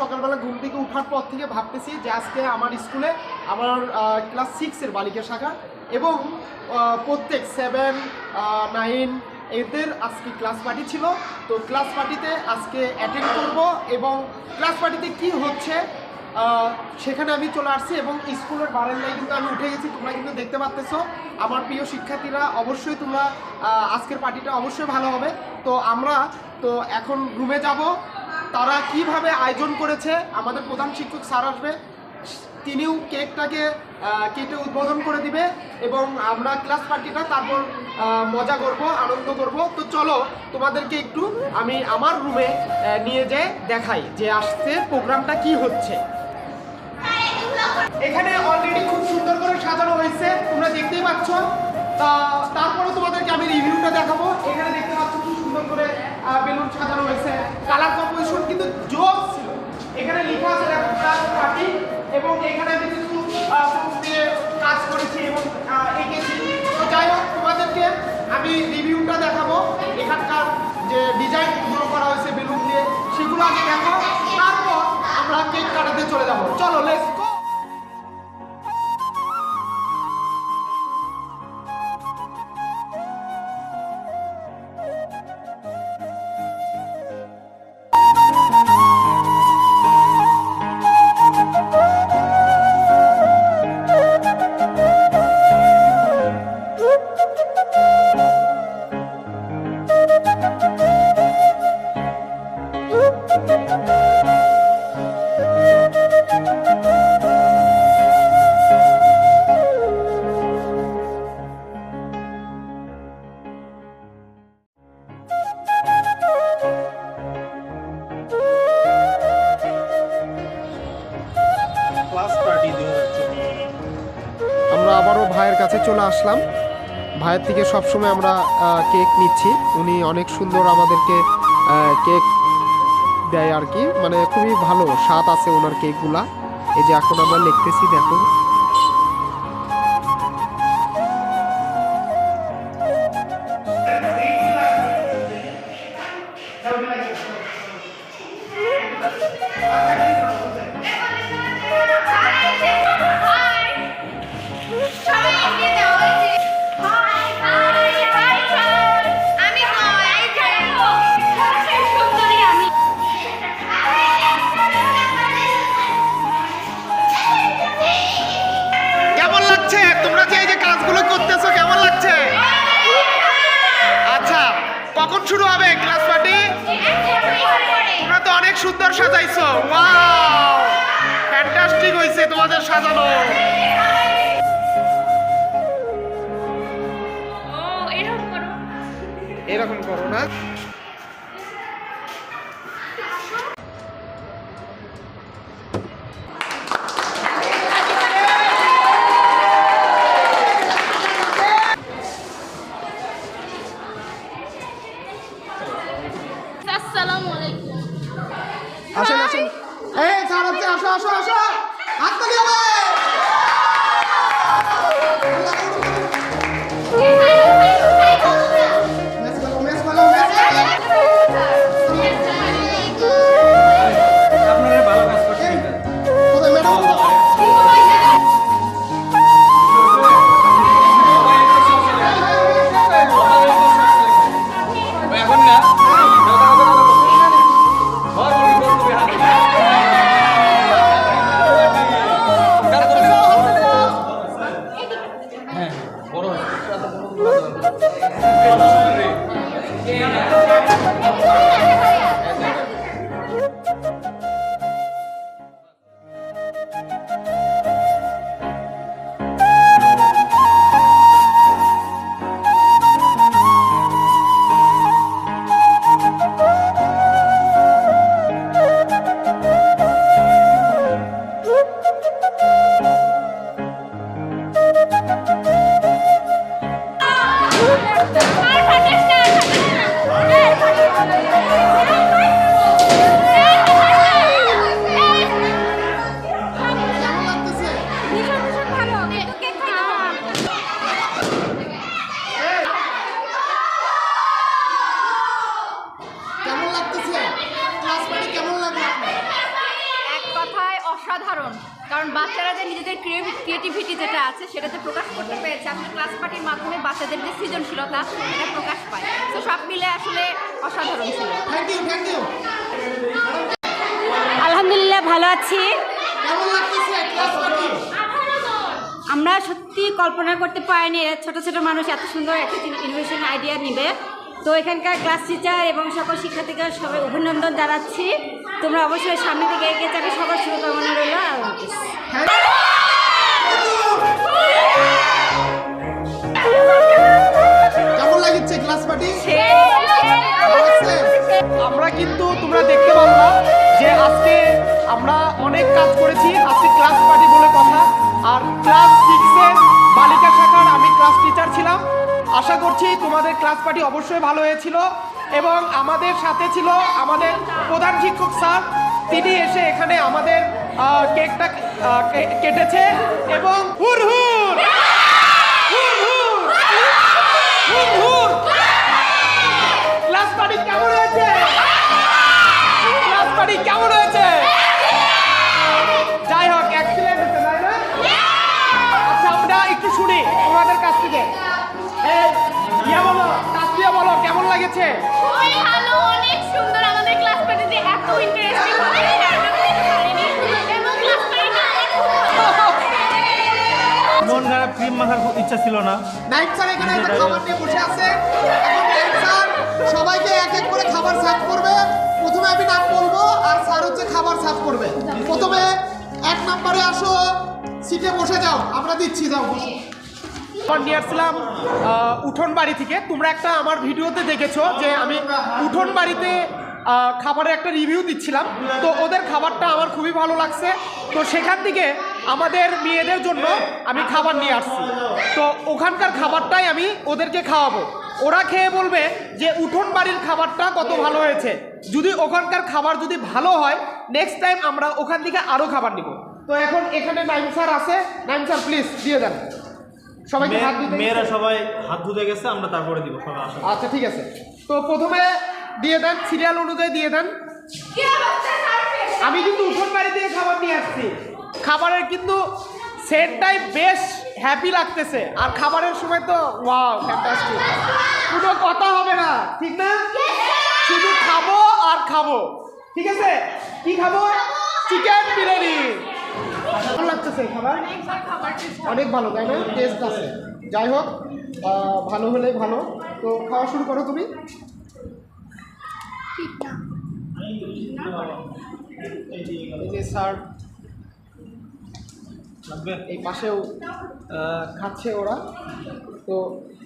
সকালবেলা ঘুম থেকে ওঠার পর থেকে ভাবতেছি যে আজকে আমার স্কুলে আমার ক্লাস সিক্সের বালিকা শাখা এবং প্রত্যেক সেভেন নাইন এদের আজকে ক্লাস পার্টি ছিল। তো ক্লাস পার্টিতে আজকে অ্যাটেন্ড করব এবং ক্লাস পার্টিতে কি হচ্ছে সেখানে আমি চলে আসছি এবং স্কুলের বারান্দায় কিন্তু আমি উঠে গেছি, তোমরা কিন্তু দেখতে পাচ্তেছো আমার প্রিয় শিক্ষার্থীরা অবশ্যই তোমরা আজকের পার্টিটা অবশ্যই ভালো হবে। তো আমরা, তো এখন রুমে যাব। তারা কীভাবে আয়োজন করেছে? আমাদের প্রধান শিক্ষক স্যার আসবে। তিনিও কেকটাকে কেটে উদ্বোধন করে দিবে এবং আমরা ক্লাস পার্টিটা তারপর মজা করব, আনন্দ করব। তো চলো, তোমাদেরকে একটু আমি আমার রুমে নিয়ে যেয়ে দেখাই যে আসছে প্রোগ্রামটা কি হচ্ছে। এখানে অলরেডি খুব সুন্দর করে সাজানো হয়েছে, তোমরা দেখতেই পাচ্ছ। তা তারপরে তোমাদেরকে আমি রিভিউটা দেখাবো। এখানে দেখতে পাচ্ছ সুন্দর করে বেলুন সাজানো হয়েছে। কালার কম্পোজিশন কিন্তু জোস ছিল। এখানে লেখা আছে পার্টি, এবং এখানে আমি কিছু কাজ করেছি এবং এঁকেছি। তো যাই হোক, তোমাদেরকে আমি রিভিউটা দেখাবো। এখানকার যে ডিজাইনগুলো করা হয়েছে বেলুন দিয়ে, সেগুলো আগে দেখো। তারপর আমরা কেক কাটাতে চলে যাব। চলো লেটস চলে আসলাম। ভাইয়ের থেকে সবসময় আমরা কেক নিচ্ছি। উনি অনেক সুন্দর আমাদেরকে কেক দেয় আর কি। মানে খুবই ভালো স্বাদ আছে ওনার কেকগুলা এই যে এখন আমরা লিখতেছি দেখো সাজাইছো? ওয়াও ফ্যান্টাস্টিক হয়েছে তোমাদের সাজানো। এরকম করো না? কারণ বাচ্চারা যে নিজেদের ক্রিয়েটিভিটি যেটা আছে সেটাতে প্রকাশ করতে পেরেছে। আসলে ক্লাস পার্টির মাধ্যমে বাচ্চাদের যে সৃজনশীলতা এটা প্রকাশ পায়। তো সব মিলে আসলে অসাধারণ ছিল। আলহামদুলিল্লাহ ভালো আছি। আমরা সত্যি কল্পনা করতে পারিনি ছোট ছোট মানুষ এত সুন্দর একটা ইনোভেশন আইডিয়া নিবে। তো এখানকার ক্লাস টিচার এবং সকল শিক্ষার্থীকে সবাই অভিনন্দন জানাচ্ছি। তোমরা অবশ্যই সামনে থেকে এগিয়ে যাবে। সবার শুভকামনা রইল। কেমন লাগছে ক্লাস পার্টি আমরা কিন্তু তোমরা দেখতে পারলাম যে আজকে আমরা অনেক কাজ করেছি। আজকে ক্লাস পার্টি বলে কথা। আর ক্লাস আশা করছি তোমাদের ক্লাস পার্টি অবশ্যই ভালো হয়েছিল এবং আমাদের সাথে ছিল আমাদের প্রধান শিক্ষক স্যার। তিনি এসে এখানে আমাদের কেকটা কেটেছে এবং হুর হুর! হুর হুর! হুর হুর! ক্লাস পার্টি কেমন হয়েছে? ক্লাস পার্টি কেমন হয়েছে? লাগেছে খুবই ভালো অনেক সুন্দর। আমাদের ক্লাস পার্টিতে এত ইন্টারেস্টিং মন খারাপ ক্রিম মাখার ইচ্ছা ছিল না। নাইট স্যার এখানে একটা খাবার নিয়ে বসে আছে। এখন নাইট স্যার সবাইকে এক এক করে খাবার সার্ভ করবে। প্রথমে আমি নাম বলব আর স্যার হচ্ছে খাবার সার্ভ করবে। প্রথমে এক নম্বরে আসো সিটে বসে যাও। আমরা দিচ্ছি যাও বসো নিয়ে আসছিলাম উঠোন বাড়ি থেকে। তোমরা একটা আমার ভিডিওতে দেখেছ যে আমি উঠোন বাড়িতে খাবারের একটা রিভিউ দিচ্ছিলাম। তো ওদের খাবারটা আমার খুবই ভালো লাগছে। তো সেখান থেকে আমাদের মেয়েদের জন্য আমি খাবার নিয়ে আসছি। তো ওখানকার খাবারটাই আমি ওদেরকে খাওয়াবো। ওরা খেয়ে বলবে যে উঠোন বাড়ির খাবারটা কত ভালো হয়েছে। যদি ওখানকার খাবার যদি ভালো হয় নেক্সট টাইম আমরা ওখান থেকে আরও খাবার নিব। তো এখন এখানে নাইম স্যার আছে। নাইম স্যার প্লিজ দিয়ে দেন। সবাইকে হাত দিতে মেয়েরা সবাই হাত ধুতে গেছে আমরা তারপরে দিব আচ্ছা ঠিক আছে। তো প্রথমে দিয়ে দেন সিরিয়াল অনুযায়ী দিয়ে দেন। আমি কিন্তু উঠোন বাড়ি থেকে খাবার নিয়ে আসছি। খাবারের কিন্তু সেটটাই বেশ হ্যাপি লাগতেছে। আর খাবারের সময় তো ওয়াও ফ্যান্টাস্টিক কোনো কথা হবে না ঠিক না? শুধু খাব আর খাব। ঠিক আছে? কি খাব? চিকেন বিরিয়ানি। ভালো লাগতেছে খাবার? অনেক ভালো, তাই না? টেস্ট আছে। যাই হোক ভালো হলে ভালো। তো খাওয়া শুরু করো তুমি। স্যার এই পাশেও খাচ্ছে ওরা। তো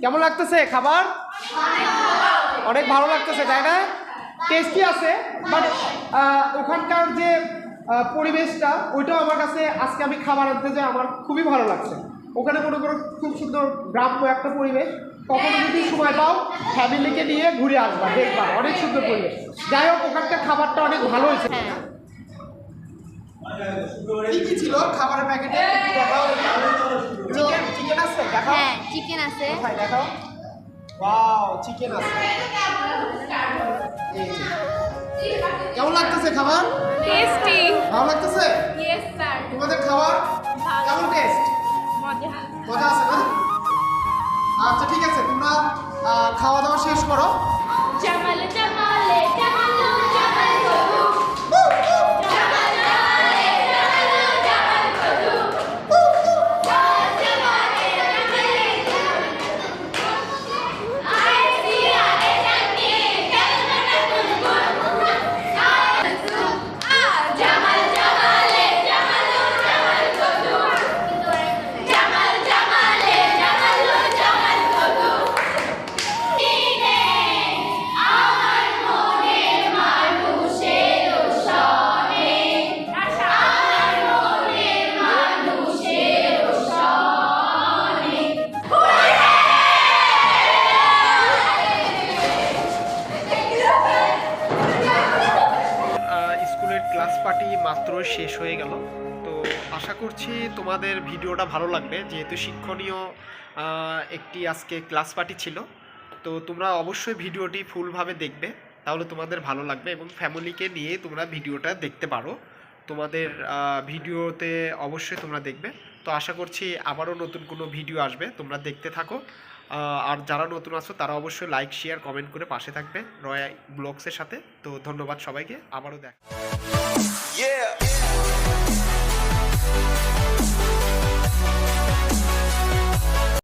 কেমন লাগতেছে খাবার? অনেক ভালো লাগতেছে, তাই না? টেস্টি আছে বাট ওখানকার যে পরিবেশটা ওইটাও আমার কাছে আজকে আমি খাবার আনতে যাই আমার খুবই ভালো লাগছে। ওখানে মনে করো খুব সুন্দর গ্রাম্য একটা পরিবেশ। কখনো যদি সময় পাও ফ্যামিলিকে নিয়ে ঘুরে আসবা দেখবা অনেক সুন্দর পরিবেশ। যাই হোক ওখানকার খাবারটা অনেক ভালো হয়েছে। কি কি ছিল খাবারের প্যাকেটে? চিকেন চিকেন আছে দেখাও। হ্যাঁ চিকেন আছে। দেখাও। ওয়াও চিকেন আছে। কেমন লাগতেছে খাবার? টেস্টি ভালো লাগতেছে? ইয়েস স্যার তোমাদের খাবার? কেমন টেস্ট মজা। মজা আছে না? আচ্ছা ঠিক আছে তোমরা খাওয়া দাওয়া শেষ করো। মাত্র শেষ হয়ে গেল। তো আশা করছি তোমাদের ভিডিওটা ভালো লাগবে। যেহেতু শিক্ষণীয় একটি আজকে ক্লাস পার্টি ছিল, তো তোমরা অবশ্যই ভিডিওটি ফুলভাবে দেখবে। তাহলে তোমাদের ভালো লাগবে এবং ফ্যামিলিকে নিয়ে তোমরা ভিডিওটা দেখতে পারো। তোমাদের ভিডিওতে অবশ্যই তোমরা দেখবে। তো আশা করছি আবারও নতুন কোনো ভিডিও আসবে। তোমরা দেখতে থাকো। আর যারা নতুন আছো, তারা অবশ্যই লাইক শেয়ার কমেন্ট করে পাশে থাকবে রয় ব্লগসের সাথে। তো ধন্যবাদ সবাইকে। আবারও দেখ Yeah.